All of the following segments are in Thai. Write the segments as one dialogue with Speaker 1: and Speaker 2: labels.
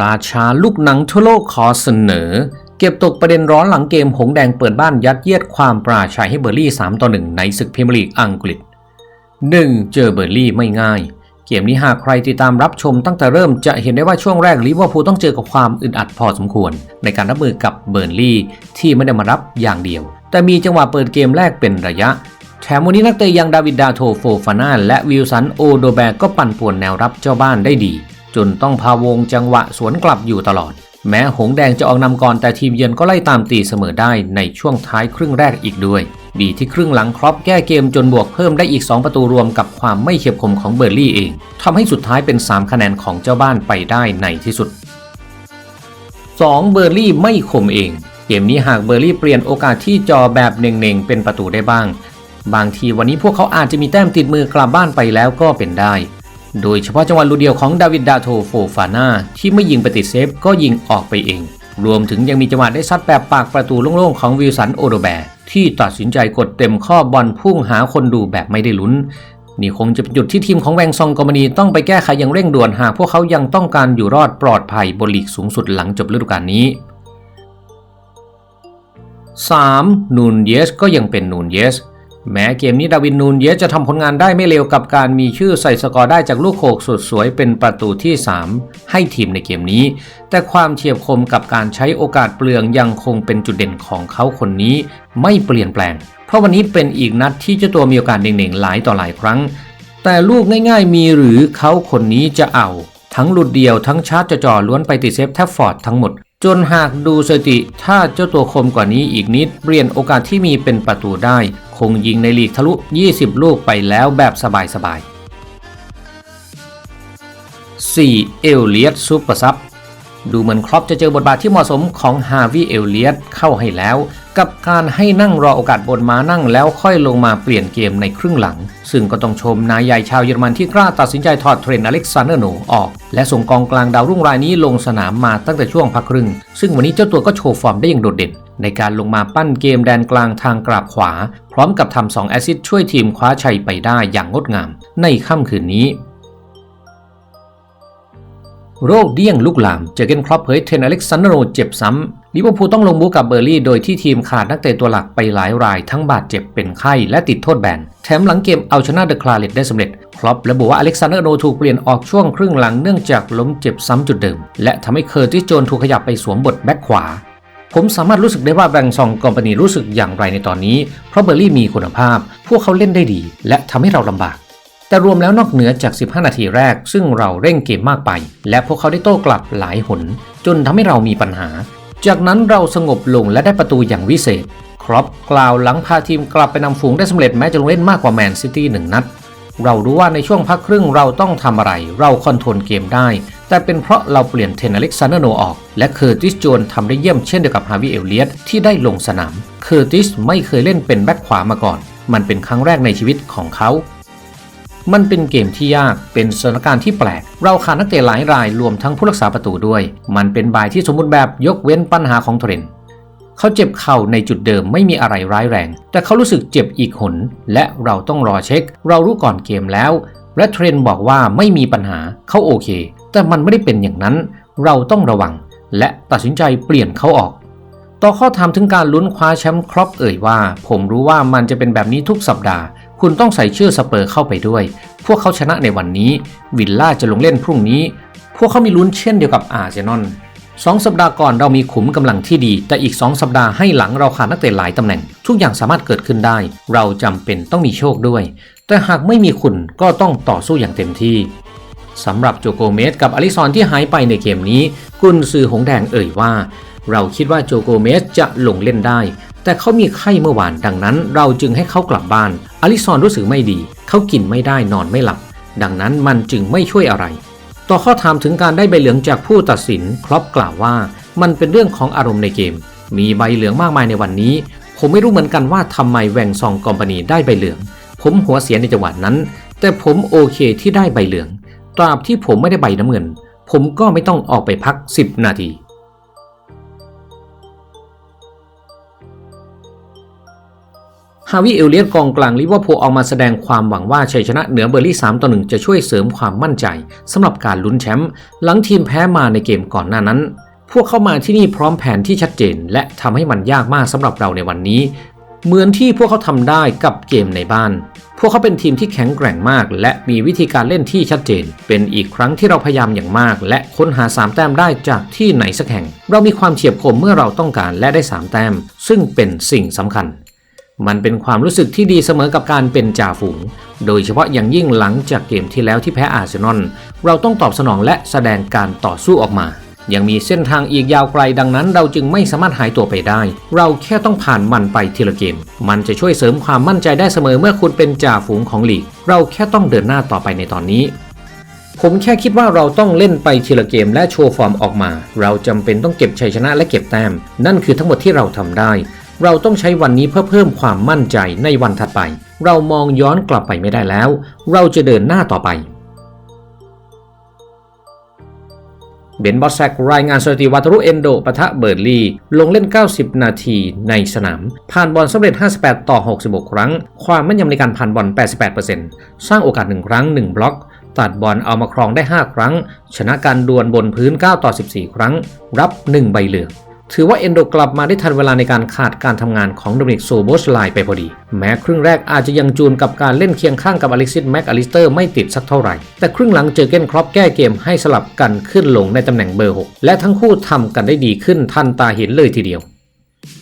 Speaker 1: ราชาลูกหนังทั่วโลกขอเสนอ เก็บตกประเด็นร้อนหลังเกมหงแดงเปิดบ้านยัดเยียดความปราชัยให้เบอร์ลี่ 3 ต่อ 1 ในศึกพรีเมียร์ลีกอังกฤษ 1. เจอเบอร์ลี่ไม่ง่าย เกมนี้หากใครติดตามรับชมตั้งแต่เริ่มจะเห็นได้ว่าช่วงแรกลิเวอร์พูลต้องเจอกับความอึดอัดพอสมควร ในการรับมือกับเบอร์ลี่ที่ไม่ได้มารับอย่างเดียว แต่มีจังหวะเปิดเกมแรกเป็นระยะแถมวันนี้นักเตะอย่างดาวิดดาโทโฟฟาน่าและวิลสันโอโดแบกก็ปั่นป่วนแนวรับเจ้าบ้านได้ดี จนต้องพาวงจังหวะสวนกลับอยู่ตลอด แม้หงแดงจะออกนำก่อนแต่ทีมเยือนก็ไล่ตามตีเสมอได้ในช่วงท้ายครึ่งแรกอีกด้วยดีที่ครึ่งหลังครอปแก้เกมจนบวกเพิ่มได้อีก 2 ประตูรวมกับความไม่เฉียบคมของเบอร์ลี่เองทำให้สุดท้ายเป็น 3 คะแนนของเจ้าบ้านไปได้ในที่สุด 2. เบอร์ลี่ไม่คมเอง เกมนี้หากเบอร์ลี่เปลี่ยนโอกาสที่จอแบบเน่งๆเป็นประตูได้บ้าง บางทีวันนี้พวกเขาอาจจะมีแต้มติดมือกลับบ้านไปแล้วก็เป็นได้ โดยเฉพาะจังหวะลูกเดียวของดาวิดดาโทโฟฟาน่าที่ไม่ยิงไปติดเซฟก็ยิงออกไปเอง รวมถึงยังมีจังหวะได้ซัดแบบปากประตูโล่งๆของวิลสันโอโดแบร์ที่ตัดสินใจกดเต็มข้อบอลพุ่งหาคนดูแบบไม่ได้ลุ้น นี่คงจะเป็นจุดที่ทีมของแวงซองกอมมานีต้องไปแก้ไขอย่างเร่งด่วนหากพวกเขายังต้องการอยู่รอดปลอดภัยบนลีกสูงสุดหลังจบฤดูกาลนี้ 3. นูนเยสก็ยังเป็นนูนเยส แม้เกมนี้ดาวินนูนเยสจะทำผลงานได้ไม่เลวกับการมีชื่อใส่สกอร์ได้จากลูกโขกสุดสวยเป็นประตูที่ 3 ให้ทีมในเกมนี้ แต่ความเฉียบคมกับการใช้โอกาสเปลืองยังคงเป็นจุดเด่นของเขาคนนี้ไม่เปลี่ยนแปลง เพราะวันนี้เป็นอีกนัดที่เจ้าตัวมีโอกาสเด่งๆหลายต่อหลายครั้ง แต่ลูกง่ายๆ มีหรือเขาคนนี้จะเอา ทั้งหลุดเดียวทั้งชาร์จจ่อล้วนไปติดเซฟแทบฟอร์ดทั้งหมดจนหากดูสถิติถ้าเจ้าตัวคมกว่านี้อีกนิดเปลี่ยนโอกาสที่มีเป็นประตูได้ งยิงในลีกทะลุ 20 ลูกไปแล้วแบบสบายๆ 4. เอลเลียตซูเปอร์ซับดูเหมือนครอปจะเจอบทบาทที่เหมาะสมของฮาวิเอลเลียตเข้าให้แล้ว กับการให้นั่งรอโอกาสบนม้านั่งแล้วค่อยลงมาเปลี่ยนเกมในครึ่งหลัง ซึ่งก็ต้องชมนายใหญ่ชาวเยอรมันที่กล้าตัดสินใจถอดเทรนอเล็กซานเดอร์โนออก และส่งกองกลางดาวรุ่งรายนี้ลงสนามมาตั้งแต่ช่วงพักครึ่ง ซึ่งวันนี้เจ้าตัวก็โชว์ฟอร์มได้อย่างโดดเด่น ในการลงมาปั้นเกมแดนกลางทางกราบขวา พร้อมกับทำ2แอซิสช่วยทีมคว้าชัยไปได้อย่างงดงาม ในค่ำคืนนี้โรคเดี้ยงลุกลาม เจอเกนครอปเผยเทนอเล็กซานโนเจ็บซ้ำ ลิเวอร์พูลต้องลงบูกับเบอร์ลี่โดยที่ทีมขาดนักเตะตัวหลักไปหลายรายทั้งบาดเจ็บเป็นไข้และติดโทษแบน แถมหลังเกมเอาชนะเดอะคลาเลตได้สำเร็จ ครอประบุว่าอเล็กซานเดอร์โนถูกเปลี่ยนออกช่วงครึ่งหลังเนื่องจากล้มเจ็บซ้ำจุดเดิม และทำให้เคอร์ติสโจนถูกขยับไปสวมบทแบ็คขวา ผมสามารถรู้สึกได้ว่าแบงซองกอมปานีรู้สึกอย่างไรในตอนนี้ เพราะเบอร์ลี่มีคุณภาพ พวกเขาเล่นได้ดี และทำให้เราลำบากแต่รวมแล้วนอกเหนือจาก 15 นาทีแรก ซึ่งเราเร่งเกมมากไป และพวกเขาได้โต้กลับหลายหน จนทำให้เรามีปัญหา จากนั้นเราสงบลงและได้ประตูอย่างวิเศษ ครอปกล่าวหลังพาทีมกลับไปนำฝูงได้สำเร็จแม้จะลงเล่นมากกว่าแมนซิตี้หนึ่งนัด เรารู้ว่าในช่วงพักครึ่งเราต้องทำอะไร เราคอนโทรลเกมได้ แต่เป็นเพราะเราเปลี่ยนเทนอเล็กซานเดอร์โนออก และเคอร์ติสโจนทำได้เยี่ยมเช่นเดียวกับฮาวิเอลเลียตที่ได้ลงสนาม เคอร์ติสไม่เคยเล่นเป็นแบ็คขวามาก่อน มันเป็นครั้งแรกในชีวิตของเขา มันเป็นเกมที่ยากเป็นสถานการณ์ที่แปลก เราขาดนักเตะหลายรายรวมทั้งผู้รักษาประตูด้วย มันเป็นบายที่สมบูรณ์แบบยกเว้นปัญหาของเทรนเขาเจ็บเข่าในจุดเดิมไม่มีอะไรร้ายแรง แต่เขารู้สึกเจ็บอีกหน และเราต้องรอเช็ค เรารู้ก่อนเกมแล้ว และเทรนบอกว่าไม่มีปัญหาเขาโอเค แต่มันไม่ได้เป็นอย่างนั้น เราต้องระวัง และตัดสินใจเปลี่ยนเขาออกต่อข้อถามถึงการลุ้นคว้าแชมป์ครอปเอ่ยว่า ผมรู้ว่ามันจะเป็นแบบนี้ทุกสัปดาห์ คุณต้องใส่ชื่อสเปอร์เข้าไปด้วย พวกเขาชนะในวันนี้ วิลล่าจะลงเล่นพรุ่งนี้ พวกเขามีลุ้นเช่นเดียวกับอาร์เซนอลสองสัปดาห์ก่อนเรามีขุมกำลังที่ดี แต่อีก 2 สัปดาห์ให้หลังเราขาดนักเตะหลายตำแหน่ง ทุกอย่างสามารถเกิดขึ้นได้ เราจำเป็นต้องมีโชคด้วย แต่หากไม่มีคุณก็ต้องต่อสู้อย่างเต็มที่สำหรับโจโกเมสกับอลิซอนที่หายไปในเกมนี้ กุนซือหงแดงเอ่ยว่า เราคิดว่าโจโกเมสจะลงเล่นได้ แต่เขามีไข้เมื่อวานดังนั้น เราจึงให้เขากลับบ้าน อลิซอนรู้สึกไม่ดี เขากินไม่ได้นอนไม่หลับ ดังนั้นมันจึงไม่ช่วยอะไร ต่อข้อถามถึงการได้ใบเหลืองจากผู้ตัดสินครอปกล่าวว่า มันเป็นเรื่องของอารมณ์ในเกม มีใบเหลืองมากมายในวันนี้ ผมไม่รู้เหมือนกันว่าทำไมแวงซองกอมปานีได้ใบเหลือง ผมหัวเสียในจังหวะนั้น แต่ผมโอเคที่ได้ใบเหลือง ตราบที่ผมไม่ได้ใบน้ำเงิน ผมก็ไม่ต้องออกไปพัก 10 นาที ฮาวิเอลเลียตกองกลางลิเวอร์พูลออกมาแสดงความหวังว่าชัยชนะเหนือเบอร์ลี่ 3 ต่อ 1 จะช่วยเสริมความมั่นใจสำหรับการลุ้นแชมป์หลังทีมแพ้มาในเกมก่อนหน้านั้น พวกเข้ามาที่นี่พร้อมแผนที่ชัดเจน และทำให้มันยากมากสำหรับเราในวันนี้ เหมือนที่พวกเขาทำได้กับเกมในบ้าน พวกเขาเป็นทีมที่แข็งแกร่งมาก และมีวิธีการเล่นที่ชัดเจน เป็นอีกครั้งที่เราพยายามอย่างมาก และค้นหา 3 แต้มได้จากที่ไหนสักแห่ง เรามีความเฉียบคมเมื่อเราต้องการและได้ 3 แต้ม ซึ่งเป็นสิ่งสำคัญ มันเป็นความรู้สึกที่ดีเสมอกับการเป็นจ่าฝูง โดยเฉพาะอย่างยิ่งหลังจากเกมที่แล้วที่แพ้อาร์เซนอล เราต้องตอบสนองและแสดงการต่อสู้ออกมา ยังมีเส้นทางอีกยาวไกลดังนั้น เราจึงไม่สามารถหายตัวไปได้ เราแค่ต้องผ่านมันไปทีละเกม มันจะช่วยเสริมความมั่นใจได้เสมอเมื่อคุณเป็นจ่าฝูงของลีก เราแค่ต้องเดินหน้าต่อไปในตอนนี้ผมแค่คิดว่าเราต้องเล่นไปทีละเกมและโชว์ฟอร์มออกมา เราจำเป็นต้องเก็บชัยชนะและเก็บแต้ม นั่นคือทั้งหมดที่เราทำได้ เราต้องใช้วันนี้เพื่อเพิ่มความมั่นใจในวันถัดไป เรามองย้อนกลับไปไม่ได้แล้ว เราจะเดินหน้าต่อไปเบนบอสแซกรายงานสถิติวัตรุเอนโดปะทะเบิร์ลี ลงเล่น 90 นาทีในสนาม ผ่านบอลสำเร็จ 58 ต่อ 66 ครั้ง ความแม่นยำในการผ่านบอล 88%สร้างโอกาส 1 ครั้ง 1 บล็อก ตัดบอลเอามาครองได้ 5 ครั้ง ชนะการดวลบนพื้น 9 ต่อ 14 ครั้ง รับ 1 ใบเหลือง ถือว่าเอนโดกลับมาได้ทันเวลาในการขาดการทำงานของโดมินิกโซโบสไลไปพอดี แม้ครึ่งแรกอาจจะยังจูนกับการเล่นเคียงข้างกับอเล็กซิสแม็กอลิสเตอร์ไม่ติดสักเท่าไหร่ แต่ครึ่งหลังเจอเกนครอปแก้เกมให้สลับกันขึ้นลงในตำแหน่งเบอร์ 6 และทั้งคู่ทำกันได้ดีขึ้นทันตาเห็นเลยทีเดียว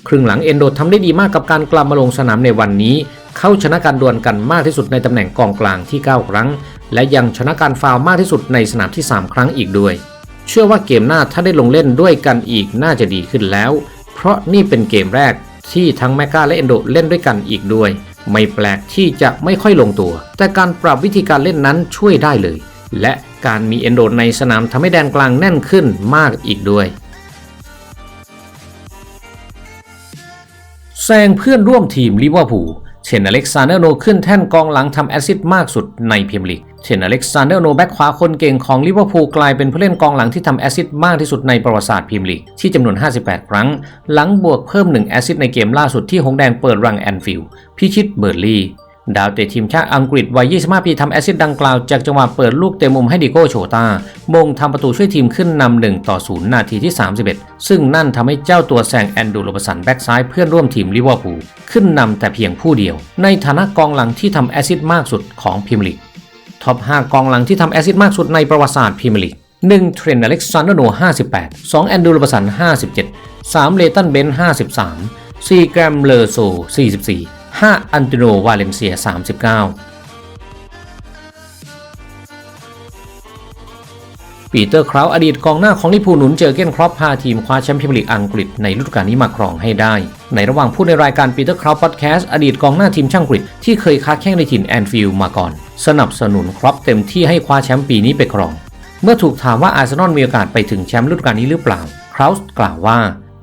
Speaker 1: ครึ่งหลังเอนโดทำได้ดีมากกับการกลับมาลงสนามในวันนี้ เข้าชนะการดวลกันมากที่สุดในตำแหน่งกองกลางที่ 9 ครั้ง และยังชนะการฟาวล์มากที่สุดในสนามที่ 3 ครั้งอีกด้วย เชื่อว่าเกมหน้าถ้าได้ลงเล่นด้วยกันอีกน่าจะดีขึ้นแล้ว เพราะนี่เป็นเกมแรกที่ทั้งแมกกาและเอนโดเล่นด้วยกันอีกด้วย ไม่แปลกที่จะไม่ค่อยลงตัว แต่การปรับวิธีการเล่นนั้นช่วยได้เลย และการมีเอนโดในสนามทำให้แดนกลางแน่นขึ้นมากอีกด้วยแซงเพื่อนร่วมทีมลิเวอร์พูลเชนอเล็กซานเดอร์โนขึ้นแท่นกองหลังทำแอสซิสต์มากสุดในพรีเมียร์ลีก เชนอเล็กซานเดอร์โนแบ็กขวาคนเก่งของลิเวอร์พูลกลายเป็นผู้เล่นกองหลังที่ทำแอซิสต์มากที่สุดในประวัติศาสตร์พรีเมียร์ลีกที่จำนวน 58 ครั้ง หลังบวกเพิ่ม 1 แอซิสต์ในเกมล่าสุดที่หงแดงเปิดรังแอนฟิลด์พิชิตเบอร์ลีดาวเตะทีมชาติอังกฤษวัย 25 ปีทำแอซิสต์ดังกล่าวจากจังหวะเปิดลูกเตะมุมให้ดิโก้โชตามงทำประตูช่วยทีมขึ้นนำ1ต่อ 0 นาทีที่ 31 ซึ่งนั่นทำให้เจ้าตัวแซงแอนดูโรบสันแบ็กซ้ายเพื่อนร่วมทีมลิเวอร์พูลขึ้นนำแต่เพียงผู้เดียว ในฐานะกองหลังที่ทำแอซิสต์มากสุดของพรีเมียร์ลีก ท็อป 5 กองหลังที่ทำแอสซิสต์มากสุดในประวัติศาสตร์พรีเมียร์ลีก1เทรนต์อเล็กซานเดอร์โน 58 2 แอนดูโรบสัน 57 3 เลตันเบน 53 4 แกรมเลอโซ 44 5 อันโตโน วาเลนเซีย 39 ปีเตอร์คราวอดีตกองหน้าของลิพูหนุนเจอเกนครอปพาทีมคว้าแชมป์พรีเมียร์ลีกอังกฤษในฤดูกาลนี้มาครองให้ได้ ในระหว่างพูดในรายการปีเตอร์คราวพอดแคสต์อดีตกองหน้าทีมช่างกฤษที่เคยค้าแข่งในถิ่นแอนฟิลด์มาก่อน สนับสนุนครอปเต็มที่ให้คว้าแชมป์ปีนี้ไปครอง เมื่อถูกถามว่าอาร์เซนอลมีโอกาสไปถึงแชมป์ฤดูกาลนี้หรือเปล่า คราวส์กล่าวว่า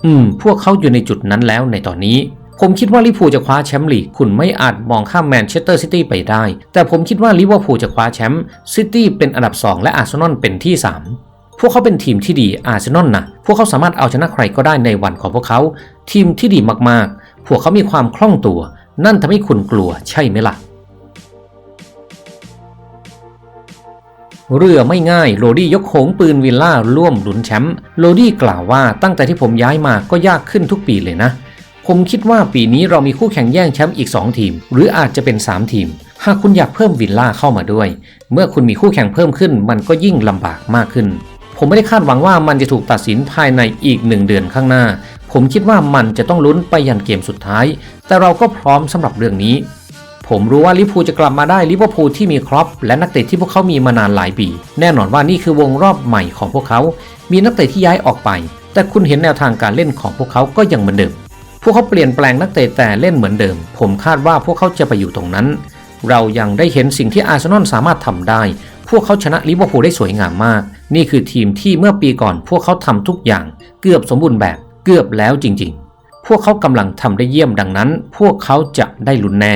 Speaker 1: อืม พวกเขาอยู่ในจุดนั้นแล้วในตอนนี้ ผมคิดว่าลิเวอร์พูลจะคว้าแชมป์ลีก คุณไม่อาจมองข้ามแมนเชสเตอร์ซิตี้ไปได้ แต่ผมคิดว่าลิเวอร์พูลจะคว้าแชมป์ ซิตี้เป็นอันดับ 2 และอาร์เซนอลเป็นที่ 3พวกเขาเป็นทีมที่ดีอาร์เซนอลนะพวกเขาสามารถเอาชนะใครก็ได้ในวันของพวกเขา ทีมที่ดีมากๆ พวกเขามีความคล่องตัว นั่นทำให้คุณกลัวใช่ไหมล่ะ เรือไม่ง่ายโรดี้ยกโขงปืนวิลล่าร่วมลุ้นแชมป์โรดี้กล่าวว่าตั้งแต่ที่ผมย้ายมาก็ยากขึ้นทุกปีเลยนะ ผมคิดว่าปีนี้เรามีคู่แข่งแย่งแชมป์อีก 2 ทีม หรืออาจจะเป็น 3 ทีม หากคุณอยากเพิ่มวิลล่าเข้ามาด้วย เมื่อคุณมีคู่แข่งเพิ่มขึ้น มันก็ยิ่งลำบากมากขึ้น ผมไม่ได้คาดหวังว่ามันจะถูกตัดสินภายในอีกหนึ่งเดือนข้างหน้า ผมคิดว่ามันจะต้องลุ้นไปยันเกมสุดท้าย แต่เราก็พร้อมสำหรับเรื่องนี้ ผมรู้ว่าลิเวอร์พูลจะกลับมาได้ลิเวอร์พูลที่มีครอปและนักเตะที่พวกเขามีมานานหลายปี แน่นอนว่านี่คือวงรอบใหม่ของพวกเขา มีนักเตะที่ย้ายออกไป แต่คุณเห็นแนวทางการเล่นของพวกเขาก็ยังเหมือนเดิม พวกเขาเปลี่ยนแปลงนักเตะแต่เล่นเหมือนเดิม ผมคาดว่าพวกเขาจะไปอยู่ตรงนั้น เรายังได้เห็นสิ่งที่อาร์เซนอลสามารถทำได้ พวกเขาชนะลิเวอร์พูลได้สวยงามมาก นี่คือทีมที่เมื่อปีก่อน พวกเขาทำทุกอย่าง เกือบสมบูรณ์แบบเกือบแล้วจริง ๆ พวกเขากำลังทำได้เยี่ยมดังนั้น พวกเขาจะได้ลุ้นแน่